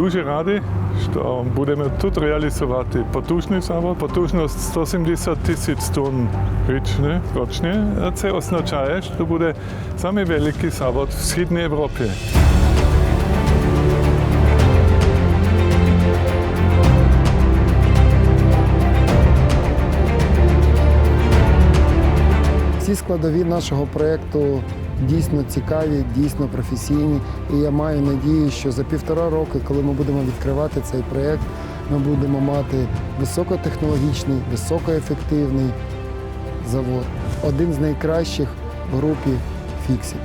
Дуже раді, що будемо тут реалізувати потужний завод. Потужність 170 тисяч тонн річне. А Це означає, що буде самий великий завод в Східній Європі. Всі складові нашого проєкту дійсно цікаві, дійсно професійні. І я маю надію, що за півтора роки, коли ми будемо відкривати цей проєкт, ми будемо мати високотехнологічний, високоефективний завод. Один з найкращих в групі фіксів.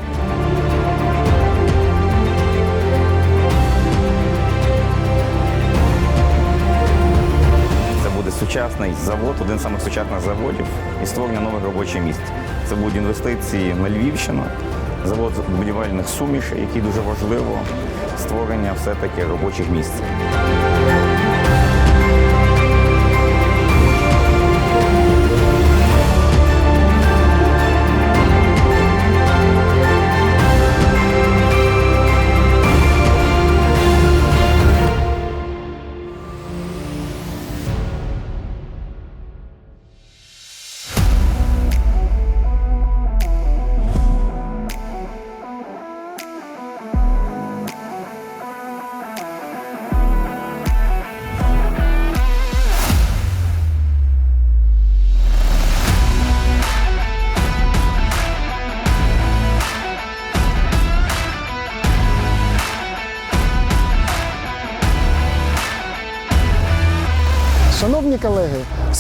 Сучасний завод, один з самих сучасних заводів і створення нових робочих місць. Це будуть інвестиції на Львівщину, завод будівельних сумішей, який дуже важливо створення все-таки робочих місць.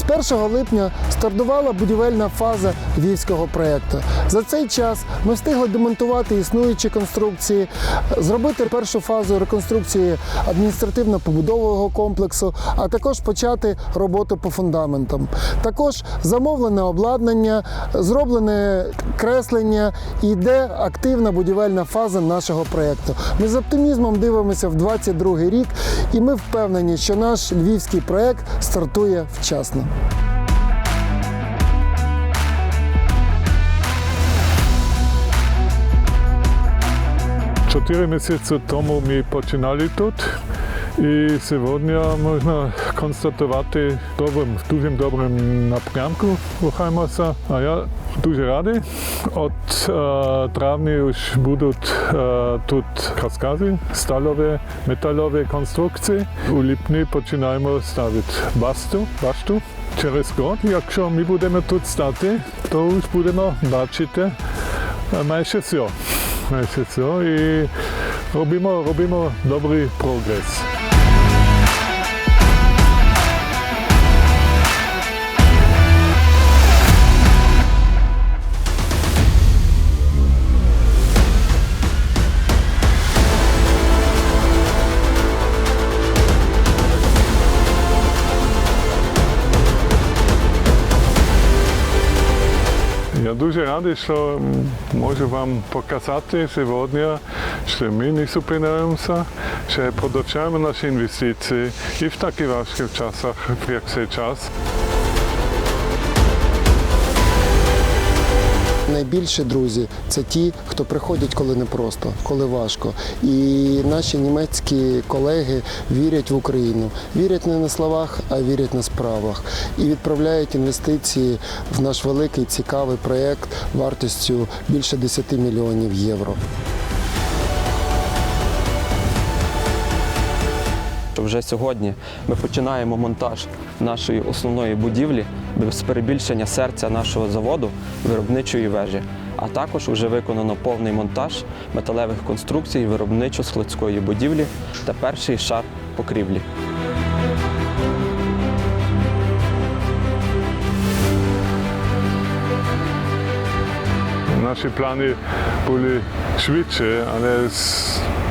З 1 липня стартувала будівельна фаза львівського проєкту. За цей час ми встигли демонтувати існуючі конструкції, зробити першу фазу реконструкції адміністративно-побудового комплексу, а також почати роботу по фундаментам. Також замовлене обладнання, зроблене креслення і йде активна будівельна фаза нашого проєкту. Ми з оптимізмом дивимося в 2022 рік, і ми впевнені, що наш львівський проєкт стартує вчасно. Чотири місяці тому ми починали тут. І сьогодні можна констатувати добрим, в дуже добрим напрямку рухаємося. А я дуже радий. От е, травні вже будуть е, тут каскади, сталові, металові конструкції. У липні починаємо ставити басту, башту. Через год, якщо ми будемо тут стати, то вже будемо бачити майже все. Майже все. І робимо, робимо добрий прогрес. Радий, що можу вам показати сьогодні, що ми не зупиняємося, що продовжуємо наші інвестиції і в таких важких часах, як цей час. Найбільші друзі це ті, хто приходять, коли непросто, коли важко. І наші німецькі колеги вірять в Україну. Вірять не на словах, а вірять на справах. І відправляють інвестиції в наш великий цікавий проєкт вартістю більше 10 мільйонів євро. Вже сьогодні ми починаємо монтаж нашої основної будівлі без перебільшення серця нашого заводу виробничої вежі. А також вже виконано повний монтаж металевих конструкцій виробничо-складської будівлі та перший шар покрівлі. Наші плани були швидше, але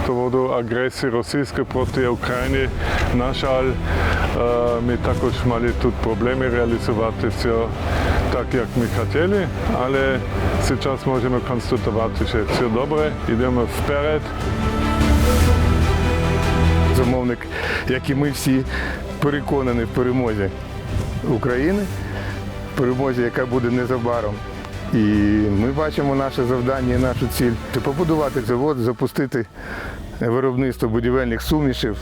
з поводу агресії російської проти України, на жаль, е, ми також мали тут проблеми реалізувати все так, як ми хотіли, але зараз можемо констатувати, що все добре, йдемо вперед. замовник, як і ми всі, переконані в перемозі України, перемозі, яка буде незабаром. І ми бачимо наше завдання і нашу ціль це побудувати завод, запустити виробництво будівельних сумішів,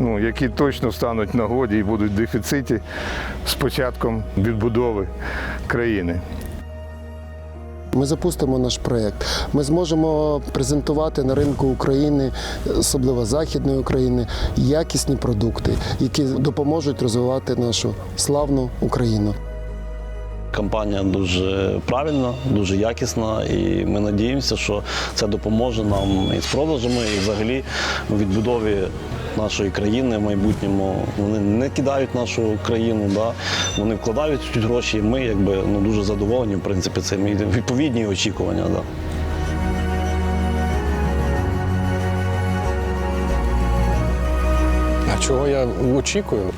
ну, які точно стануть нагоді і будуть в дефіциті з початком відбудови країни. Ми запустимо наш проєкт. Ми зможемо презентувати на ринку України, особливо Західної України, якісні продукти, які допоможуть розвивати нашу славну Україну. Кампанія дуже правильна, дуже якісна, і ми надіємося, що це допоможе нам і з продажами, і взагалі у відбудові нашої країни в майбутньому. Вони не кидають нашу країну, да? вони вкладають тут гроші. І ми якби ну дуже задоволені, в принципі, цим відповідні очікування. Да. Чого я очікую?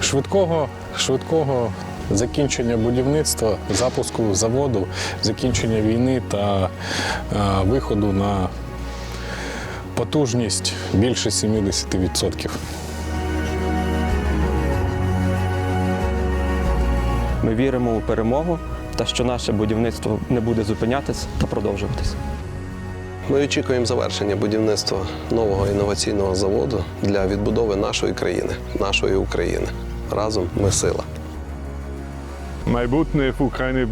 Швидкого, швидкого закінчення будівництва, запуску заводу, закінчення війни та е, виходу на потужність більше 70%. Ми віримо у перемогу та що наше будівництво не буде зупинятися та продовжуватися. Ми очікуємо завершення будівництва нового інноваційного заводу для відбудови нашої країни, нашої України. Разом ми сила. Майбутнє в Україні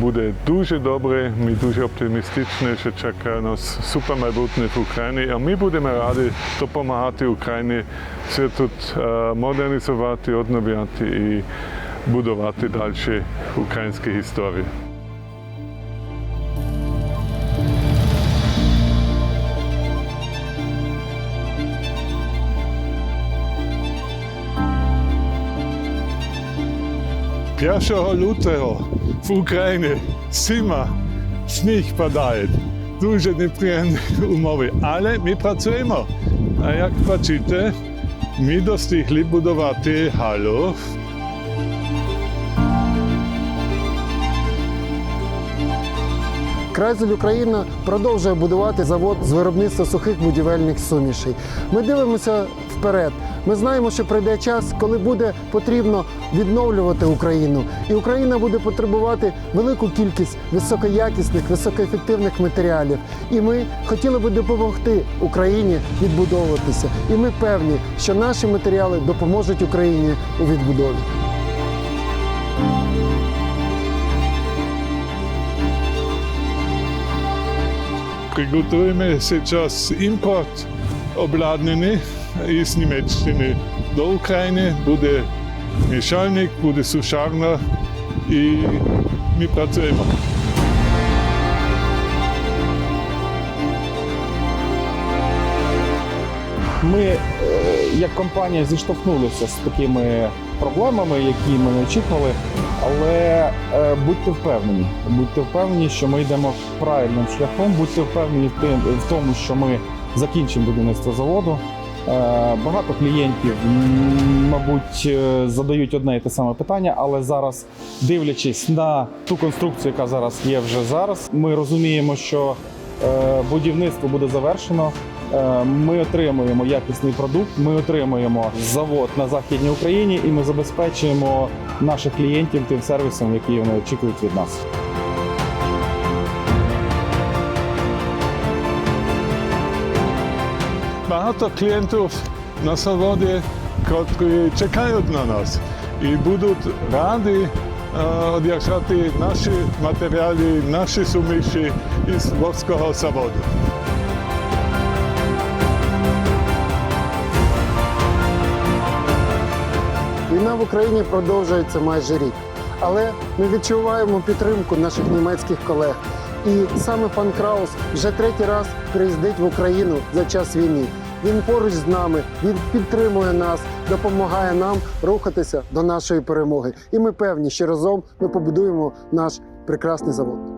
буде- дуже добре. Ми дуже оптимістичні, що чекає нас супер майбутнє в Україні. А ми будемо раді допомагати Україні все тут е, модернізувати, одновляти і будувати далі українську історію. Pierwszego lutego w Ukrainie zima, śnieg padaje. Дуже неприємні умови, але ми працюємо. А як бачите, ми достигли будувати халу. Крайзель Україна продовжує будувати завод з виробництва сухих будівельних сумішей. Ми дивимося вперед. Ми знаємо, що прийде час, коли буде потрібно відновлювати Україну, і Україна буде потребувати велику кількість високоякісних, високоефективних матеріалів. І ми хотіли би допомогти Україні відбудовуватися. І ми певні, що наші матеріали допоможуть Україні у відбудові. Przygotujemy сейчас import obladniny z Niemiecczyny do Ukrainy. Буде mieszalnik, буде my pracujemy. Ми, е, як компанія, зіштовхнулися з такими проблемами, які ми не очікували. Але е, будьте впевнені, будьте впевнені, що ми йдемо правильним шляхом, будьте впевнені в тому, що ми закінчимо будівництво заводу. Е, Багато клієнтів, мабуть, е, задають одне і те саме питання, але зараз, дивлячись на ту конструкцію, яка зараз є вже зараз, ми розуміємо, що е, будівництво буде завершено. Ми отримуємо якісний продукт, ми отримуємо завод на західній Україні, і ми забезпечуємо наших клієнтів тим сервісом, який вони очікують від нас. Багато клієнтів на заводі, які чекають на нас і будуть раді е, одержати наші матеріали, наші суміші із Львовського заводу. Війна в Україні продовжується майже рік, але ми відчуваємо підтримку наших німецьких колег. І саме пан Краус вже третій раз приїздить в Україну за час війни. Він поруч з нами, він підтримує нас, допомагає нам рухатися до нашої перемоги. І ми певні, що разом ми побудуємо наш прекрасний завод.